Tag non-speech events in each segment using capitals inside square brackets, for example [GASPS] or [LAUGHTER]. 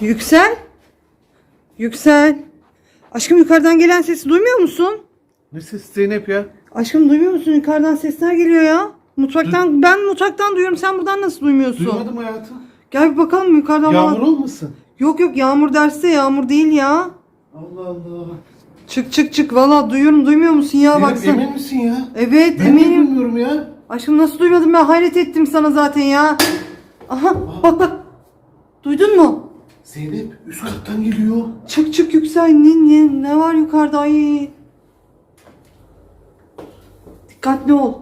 Yüksel. Yüksel. Aşkım yukarıdan gelen sesi duymuyor musun? Ne ses Zeynep ya? Aşkım duymuyor musun? Yukarıdan sesler geliyor ya. Mutfaktan ben mutfaktan duyuyorum. Sen buradan nasıl duymuyorsun? Duymadım hayatım. Gel bir bakalım yukarıdan. Yağmur bak. olmasın? Yok yok yağmur derste yağmur değil ya. Allah Allah. Çık çık çık. Valla duyuyorum duymuyor musun ya Zeynep baksana. emin misin ya? Evet Ben de eminim. bilmiyorum ya. Aşkım nasıl duymadım ben hayret ettim sana zaten ya. Aha bak bak. Duydun mu? Zeynep üst kattan geliyor. Çık çık yüksel. Ne, ne, ne var yukarıda? Ay. Dikkatli ol.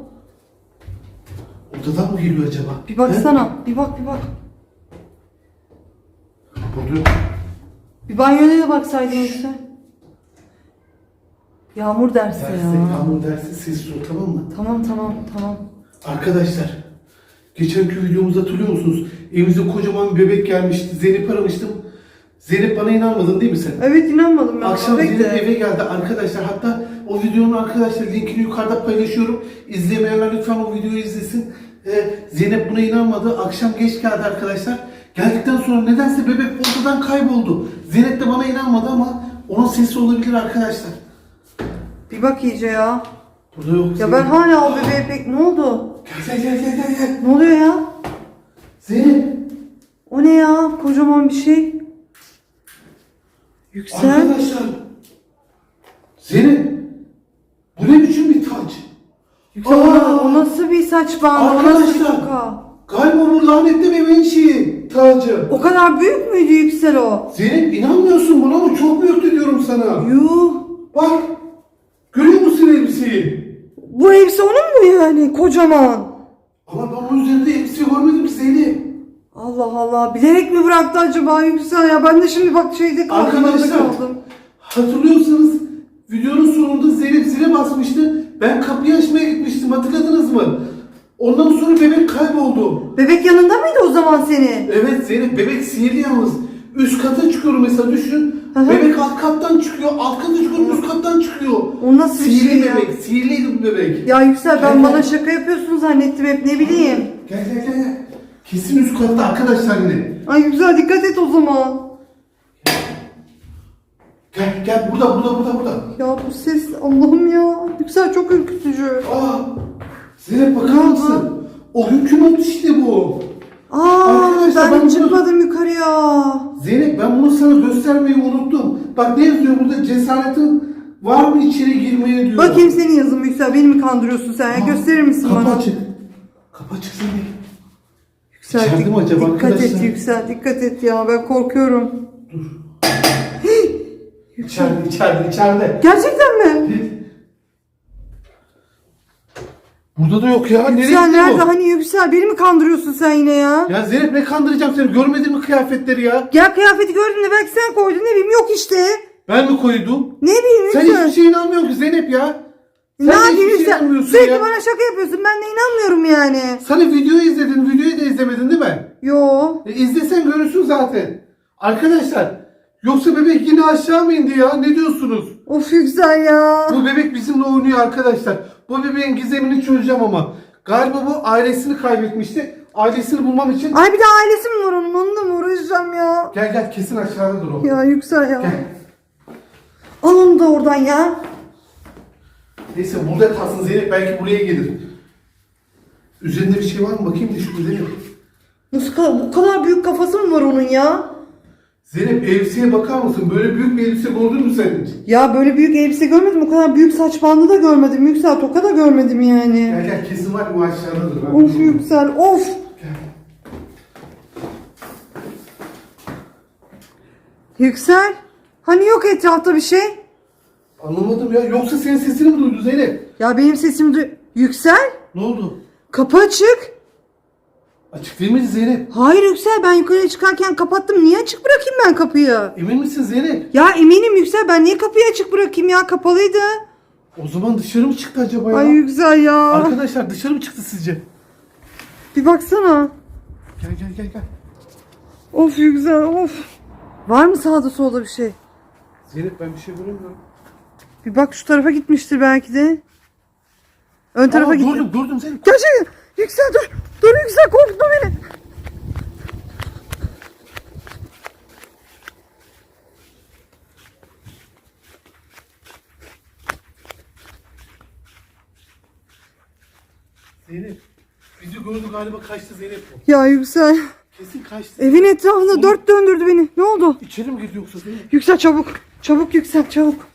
Odadan mı geliyor acaba? Bir baksana. Bir bak bir bak. He? Burada yok. Bir banyoya da baksaydın yüksel. Yağmur dersi Derste ya. yağmur dersi sessiz ol tamam mı? Tamam tamam tamam. Arkadaşlar geçenki videomuzda hatırlıyor musunuz? Evimize kocaman bir bebek gelmişti. Zeynep aramıştım. Zeynep bana inanmadın değil mi sen? Evet inanmadım ben. Akşam Zeynep de. eve geldi arkadaşlar. Hatta o videonun arkadaşlar linkini yukarıda paylaşıyorum. İzlemeyenler lütfen o videoyu izlesin. Ee, Zeynep buna inanmadı. Akşam geç geldi arkadaşlar. Geldikten sonra nedense bebek ortadan kayboldu. Zeynep de bana inanmadı ama onun sesi olabilir arkadaşlar. Bir bak iyice ya. Burada yok. Ya Zeynep. ben hala o bebeğe pek... Ne oldu? Gel gel gel gel gel. Ne oluyor ya? Zeynep. O ne ya? Kocaman bir şey. Yüksel. Arkadaşlar. Zeynep. Bu ne biçim bir taç? Yüksel Aa! o nasıl bir saç bandı? O nasıl bir Arkadaşlar. toka? Galiba bu lanetli bebeğin şeyi, tacı. O kadar büyük müydü Yüksel o? Zeynep inanmıyorsun buna ama çok büyüktü diyorum sana. Yuh. Bak. Görüyor musun elbiseyi? Bu elbise onun mu yani? Kocaman. Ama ben onun üzerinde elbise görmedim ki Zeynep. Allah Allah. Bilerek mi bıraktı acaba Yüksel ya? Ben de şimdi bak şeyde kaldım. Arkadaşlar. kaldım. Hatırlıyorsanız videonun sonunda Zeynep zile basmıştı. Ben kapıyı açmaya gitmiştim hatırladınız mı? Ondan sonra bebek kayboldu. Bebek yanında mıydı o zaman senin? Evet Zeynep bebek sihirli yalnız. Üst kata çıkıyorum mesela düşün. Hı. Bebek alt kattan çıkıyor, alt kata çıkıyor, üst kattan çıkıyor. O nasıl bir Sihirli şey ya? bebek, sihirliydi bu bebek. Ya Yüksel ben Gel, bana gel. şaka yapıyorsun zannettim hep ne bileyim. Gel gel gel. gel. Kesin üst katta arkadaşlar yine. Ay Yüksel dikkat et o zaman. Gel gel burada burada burada burada. Ya bu ses Allah'ım ya. Yüksel çok ürkütücü. Aa, Zeynep bakar mısın? O günkü not işte bu. Aa Arkadaşlar, ben, ben çıkmadım yukarıya. Zeynep ben bunu sana göstermeyi unuttum. Bak ne yazıyor burada cesaretin var mı içeri girmeye diyor. Bakayım senin yazın Yüksel. Beni mi kandırıyorsun sen ya? Gösterir misin kapı bana? açık. Kapı açık Zeynep. Yüksel, dik- mi acaba dikkat et arkadaşlar? Yüksel. Dikkat et ya. Ben korkuyorum. [GASPS] İçeride içeride içeride. Gerçekten mi? Burada da yok ya. Nereye Yüksel gitti nerede? bu? Hani Yüksel beni mi kandırıyorsun sen yine ya? Ya Zeynep ne kandıracağım seni? Görmedin mi kıyafetleri ya? Gel kıyafeti gördün de belki sen koydun ne bileyim yok işte. Ben mi koydum? Ne bileyim Sen Yüksel. hiçbir şeye inanmıyorsun ki Zeynep ya. Sen ne de yapayım Sürekli ya. bana şaka yapıyorsun. Ben de inanmıyorum yani. Sana videoyu izledin, videoyu da izlemedin değil mi? Yo. E, izlesen görürsün zaten. Arkadaşlar, yoksa bebek yine aşağı mı indi ya? Ne diyorsunuz? Of Yüksel ya. Bu bebek bizimle oynuyor arkadaşlar. Bu bebeğin gizemini çözeceğim ama. Galiba bu ailesini kaybetmişti. Ailesini bulmam için... Ay bir de ailesi mi var onun? Onunla mı uğraşacağım ya? Gel gel kesin aşağıdadır o. Ya Yüksel ya. Gel. Al onu da oradan ya. Neyse burada kalsın Zeynep belki buraya gelir. Üzerinde bir şey var mı? Bakayım şu Zeynep. Nasıl kadar, bu kadar büyük kafası mı var onun ya? Zeynep elbiseye bakar mısın? Böyle büyük bir elbise gördün mü sen hiç? Ya böyle büyük elbise görmedim. O kadar büyük saç bandı da görmedim. Yüksel toka da görmedim yani. Gel gel kesin var bu aşağıdadır. Ben Of biliyorum. Yüksel of. Gel. Yüksel. Hani yok etrafta bir şey? Anlamadım ya. Yoksa senin sesini mi duydu Zeynep? Ya benim sesim du- Yüksel. Ne oldu? Kapı açık. Açık değil miydi Zeynep? Hayır Yüksel ben yukarıya çıkarken kapattım. Niye açık bırakayım ben kapıyı? Emin misin Zeynep? Ya eminim Yüksel ben niye kapıyı açık bırakayım ya kapalıydı. O zaman dışarı mı çıktı acaba ya? Ay Yüksel ya. Arkadaşlar dışarı mı çıktı sizce? Bir baksana. Gel gel gel gel. Of Yüksel of. Var mı sağda solda bir şey? Zeynep ben bir şey göremiyorum. Bir bak şu tarafa gitmiştir belki de. Ön tarafa gitti. Durdum durdum seni. Gerçekten. Yüksel dur. Dur Yüksel korkutma beni. Zeynep. Bizi gördü galiba kaçtı Zeynep. Ya Yüksel. Kesin kaçtı. Evin etrafında Oğlum. dört döndürdü beni. Ne oldu? İçeri mi girdi yoksa Zeynep? Yüksel çabuk. Çabuk Yüksel çabuk.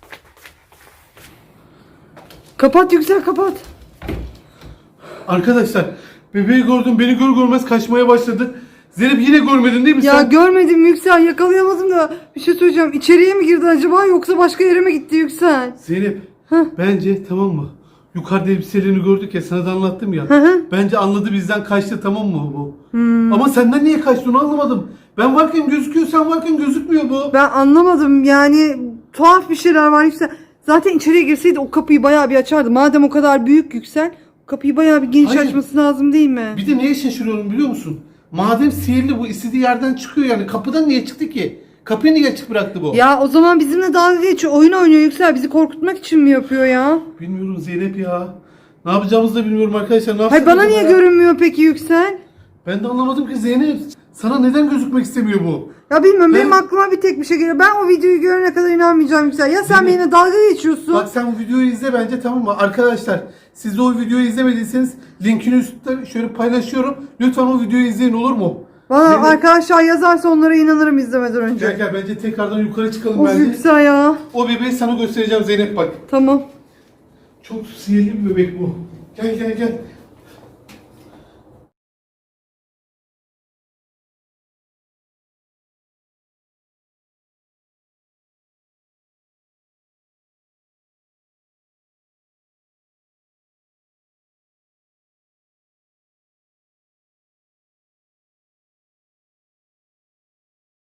Kapat Yüksel kapat. Arkadaşlar bebeği gördüm beni gör görmez kaçmaya başladı. Zeynep yine görmedin değil mi Ya sen? görmedim Yüksel yakalayamadım da bir şey söyleyeceğim. İçeriye mi girdi acaba yoksa başka yere mi gitti Yüksel? Zeynep Heh. bence tamam mı? Yukarıda elbiselerini gördük ya sana da anlattım ya. Hı hı. Bence anladı bizden kaçtı tamam mı bu? Hmm. Ama senden niye kaçtı onu anlamadım. Ben varken gözüküyor sen varken gözükmüyor bu. Ben anlamadım yani tuhaf bir şeyler var Yüksel. Zaten içeriye girseydi o kapıyı bayağı bir açardı. Madem o kadar büyük Yüksel kapıyı bayağı bir geniş Hayır. açması lazım değil mi? Bir de neye şaşırıyorum biliyor musun? Madem sihirli bu istediği yerden çıkıyor yani kapıdan niye çıktı ki? Kapıyı niye açık bıraktı bu? Ya o zaman bizimle dalga geçiyor. Oyun oynuyor Yüksel. Bizi korkutmak için mi yapıyor ya? Bilmiyorum Zeynep ya. Ne yapacağımızı da bilmiyorum arkadaşlar. Ne Hayır bana niye ya? görünmüyor peki Yüksel? Ben de anlamadım ki Zeynep. Sana neden gözükmek istemiyor bu? Ya bilmiyorum benim Ben- aklıma bir tek bir şey geliyor. Ben o videoyu görene kadar inanmayacağım Yüksel. Ya sen Zeynep- benimle dalga geçiyorsun. Bak sen bu videoyu izle bence tamam mı? Arkadaşlar siz de o videoyu izlemediyseniz linkini üstte şöyle paylaşıyorum. Lütfen o videoyu izleyin olur mu? Bana Zeynep- arkadaşlar yazarsa onlara inanırım izlemeden önce. Gel gel bence tekrardan yukarı çıkalım Of bence. Yüksel ya. O bebeği sana göstereceğim Zeynep bak. Tamam. Çok sihirli bir bebek bu. Gel gel gel.